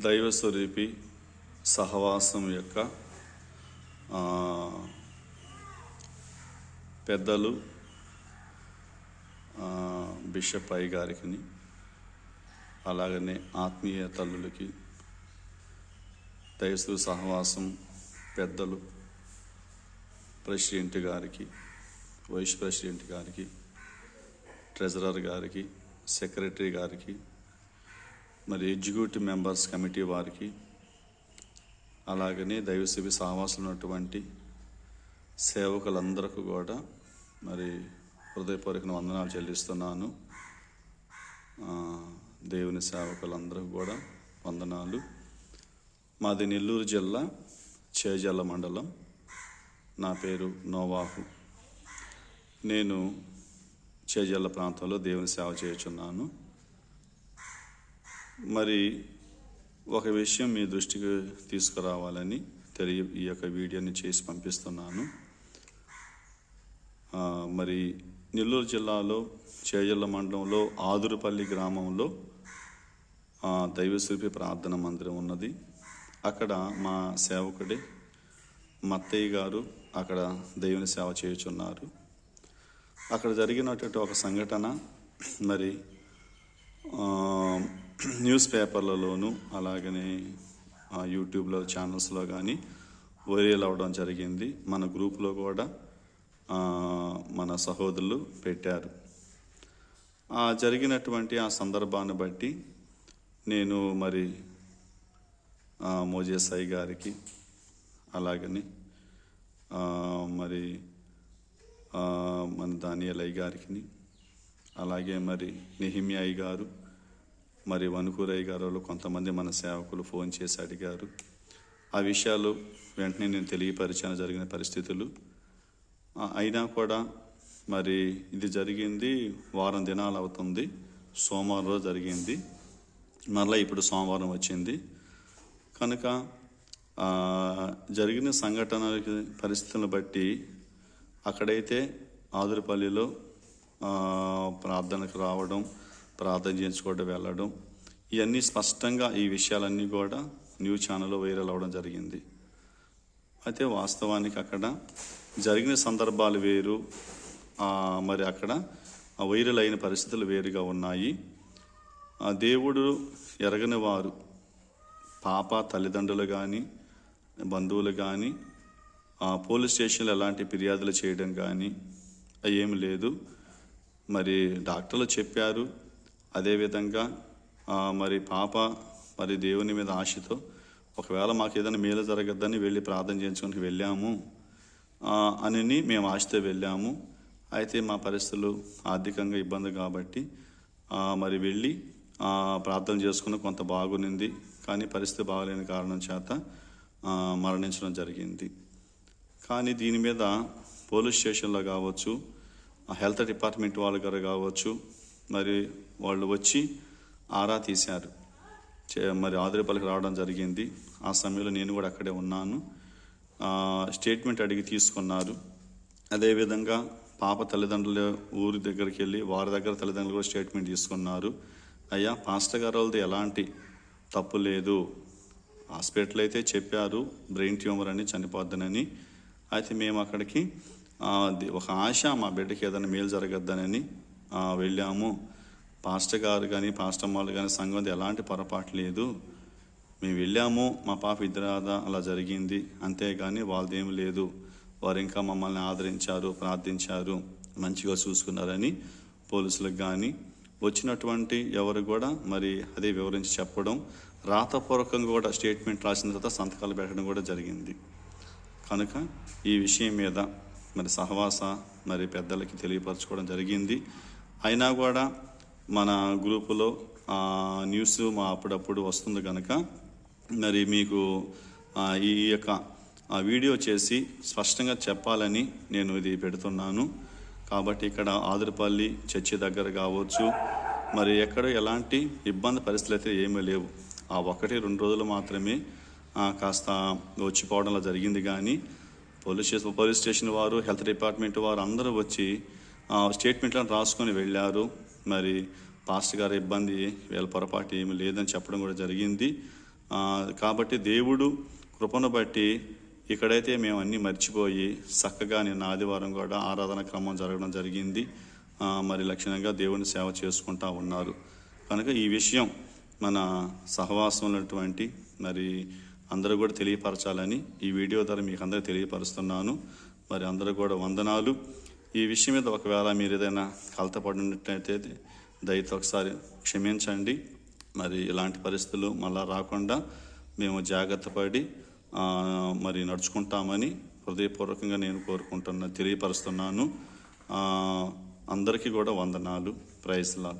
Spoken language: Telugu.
దైవ స్వరూపి సహవాసం యొక్క పెద్దలు బిషప్ అయ్య గారికి అలాగనే ఆత్మీయ తల్లులకి దయసు సహవాసం పెద్దలు ప్రెసిడెంట్ గారికి వైస్ ప్రెసిడెంట్ గారికి ట్రెజరర్ గారికి సెక్రటరీ గారికి మరి ఎగ్జిక్యూటివ్ మెంబర్స్ కమిటీ వారికి అలాగనే దైవసేవి సావాసులు ఉన్నటువంటి సేవకులందరికీ కూడా మరి హృదయపూర్వక వందనాలు చెల్లిస్తున్నాను. దేవుని సేవకులందరికీ కూడా వందనాలు. మాది నెల్లూరు జిల్లా చేజల్ల మండలం. నా పేరు నోవాహు. నేను చేజల్ల ప్రాంతంలో దేవుని సేవ చేయుచున్నాను. మరి ఒక విషయం మీ దృష్టికి తీసుకురావాలని తెలియ ఈ యొక్క వీడియోని చేసి పంపిస్తున్నాను. మరి నెల్లూరు జిల్లాలో చేజల్ల మండలంలో ఆదురుపల్లి గ్రామంలో దైవశిల్పి ప్రార్థన మందిరం ఉన్నది. అక్కడ మా సేవకుడే మత్తయ్య గారు అక్కడ దేవుని సేవ చేయుచున్నారు. అక్కడ జరిగినటువంటి ఒక సంఘటన మరి న్యూస్ పేపర్లలోను అలాగనే యూట్యూబ్లో ఛానల్స్లో కానీ వైరల్ అవ్వడం జరిగింది. మన గ్రూప్లో కూడా మన సహోదరులు పెట్టారు. ఆ జరిగినటువంటి ఆ సందర్భాన్ని బట్టి నేను మరి ఆ, మోజేసాయి గారికి అలాగని మరి ఆ, మన దానియలయ్య గారికి అలాగే మరి నిహిమ్యాయి గారు మరి వనుకూరయ్య గారు వాళ్ళు కొంతమంది మన సేవకులు ఫోన్ చేసి అడిగారు. ఆ విషయాలు వెంటనే నేను తెలియపరిచాను జరిగిన పరిస్థితులు. అయినా కూడా మరి ఇది జరిగింది వారం దినాలు అవుతుంది. సోమవారం రోజు జరిగింది. మరలా ఇప్పుడు సోమవారం వచ్చింది. కనుక జరిగిన సంఘటన పరిస్థితులను బట్టి అక్కడైతే ఆదురుపల్లిలో ప్రార్థనకు రావడం ప్రార్థన చేయించుకోవడం వెళ్ళడం ఇవన్నీ స్పష్టంగా ఈ విషయాలన్నీ కూడా న్యూస్ ఛానల్లో వైరల్ అవ్వడం జరిగింది. అయితే వాస్తవానికి అక్కడ జరిగిన సందర్భాలు వేరు. మరి అక్కడ వైరల్ అయిన పరిస్థితులు వేరుగా ఉన్నాయి. ఆ దేవుడు ఎరగని వారు పాప తల్లిదండ్రులు కానీ బంధువులు కానీ పోలీస్ స్టేషన్లో ఎలాంటి ఫిర్యాదులు చేయడం కానీ ఏమి లేదు. మరి డాక్టర్లు చెప్పారు అదేవిధంగా మరి పాప మరి దేవుని మీద ఆశతో ఒకవేళ మాకు ఏదైనా మేలు జరగద్దని వెళ్ళి ప్రార్థన చేయించుకొని వెళ్ళాము అని మేము ఆశతో వెళ్ళాము. అయితే మా పరిస్థితులు ఆర్థికంగా ఇబ్బంది కాబట్టి మరి వెళ్ళి ప్రార్థన చేసుకుని కొంత బాగునింది. కానీ పరిస్థితి బాగలేని కారణం చేత మరణించడం జరిగింది. కానీ దీని మీద పోలీస్ స్టేషన్లో కావచ్చు హెల్త్ డిపార్ట్మెంట్ వాళ్ళ గారు కావచ్చు మరి వాళ్ళు వచ్చి ఆరా తీశారు. చే- మరి ఆదిరేపల్లికి రావడం జరిగింది. ఆ సమయంలో నేను కూడా అక్కడే ఉన్నాను. స్టేట్మెంట్ అడిగి తీసుకున్నారు. అదేవిధంగా పాప తల్లిదండ్రుల ఊరి దగ్గరికి వెళ్ళి వారి దగ్గర తల్లిదండ్రులు కూడా స్టేట్మెంట్ తీసుకున్నారు. అయ్యా పాస్టర్ గారు వాళ్ళది ఎలాంటి తప్పు లేదు. హాస్పిటల్ అయితే చెప్పారు బ్రెయిన్ ట్యూమర్ అని చనిపోద్దనని. అయితే మేము అక్కడికి ఒక ఆశ మా బిడ్డకి ఏదైనా మేలు జరగద్దానని వెళ్ళాము. పాస్టర్ గారు కానీ పాస్టర్ వాళ్ళు కానీ సంఘం ఎలాంటి పొరపాటు లేదు. మేము వెళ్ళాము. మా పాప ఇద్దరాద అలా జరిగింది. అంతేగాని వాళ్ళదేమి లేదు. వారు ఇంకా మమ్మల్ని ఆదరించారు ప్రార్థించారు మంచిగా చూసుకున్నారని పోలీసులకు కానీ వచ్చినటువంటి ఎవరు కూడా మరి అదే వివరించి చెప్పడం రాతపూర్వకంగా కూడా స్టేట్మెంట్ రాసిన తర్వాత సంతకాలు పెట్టడం కూడా జరిగింది. కనుక ఈ విషయం మీద మరి సహవాస మరి పెద్దలకి తెలియపరచుకోవడం జరిగింది. అయినా కూడా మన గ్రూపులో న్యూస్ మా అప్పుడప్పుడు వస్తుంది కనుక మరి మీకు ఈ యొక్క వీడియో చేసి స్పష్టంగా చెప్పాలని నేను ఇది పెడుతున్నాను. కాబట్టి ఇక్కడ ఆదురుపల్లి చర్చి దగ్గర కావచ్చు మరి ఎక్కడ ఎలాంటి ఇబ్బంది పరిస్థితులు అయితే ఏమీ లేవు. ఆ ఒకటి రెండు రోజులు మాత్రమే కాస్త వచ్చిపోవడంలో జరిగింది కానీ పోలీస్ స్టేషన్ పోలీస్ స్టేషన్ వారు హెల్త్ డిపార్ట్మెంట్ వారు అందరూ వచ్చి స్టేట్మెంట్లను రాసుకొని వెళ్ళారు. మరి పాస్ట్ గారి ఇబ్బంది వీళ్ళ పొరపాటు ఏమీ లేదని చెప్పడం కూడా జరిగింది. కాబట్టి దేవుడు కృపను బట్టి ఇక్కడైతే మేము అన్నీ మర్చిపోయి చక్కగా నిన్న ఆదివారం కూడా ఆరాధన క్రమం జరగడం జరిగింది. మరి లక్షణంగా దేవుని సేవ చేసుకుంటా ఉన్నారు. కనుక ఈ విషయం మన సహవాసం ఉన్నటువంటి మరి అందరూ కూడా తెలియపరచాలని ఈ వీడియో ద్వారా మీకు అందరూ తెలియపరుస్తున్నాను. మరి అందరూ కూడా వందనాలు. ఈ విషయం మీద ఒకవేళ మీరు ఏదైనా కలతపడినట్లయితే దయతో ఒకసారి క్షమించండి. మరి ఇలాంటి పరిస్థితులు మళ్ళా రాకుండా మేము జాగ్రత్త పడి మరి నడుచుకుంటామని హృదయపూర్వకంగా నేను కోరుకుంటున్నా తెలియపరుస్తున్నాను. అందరికీ కూడా వందనాలు. ప్రైజ్లా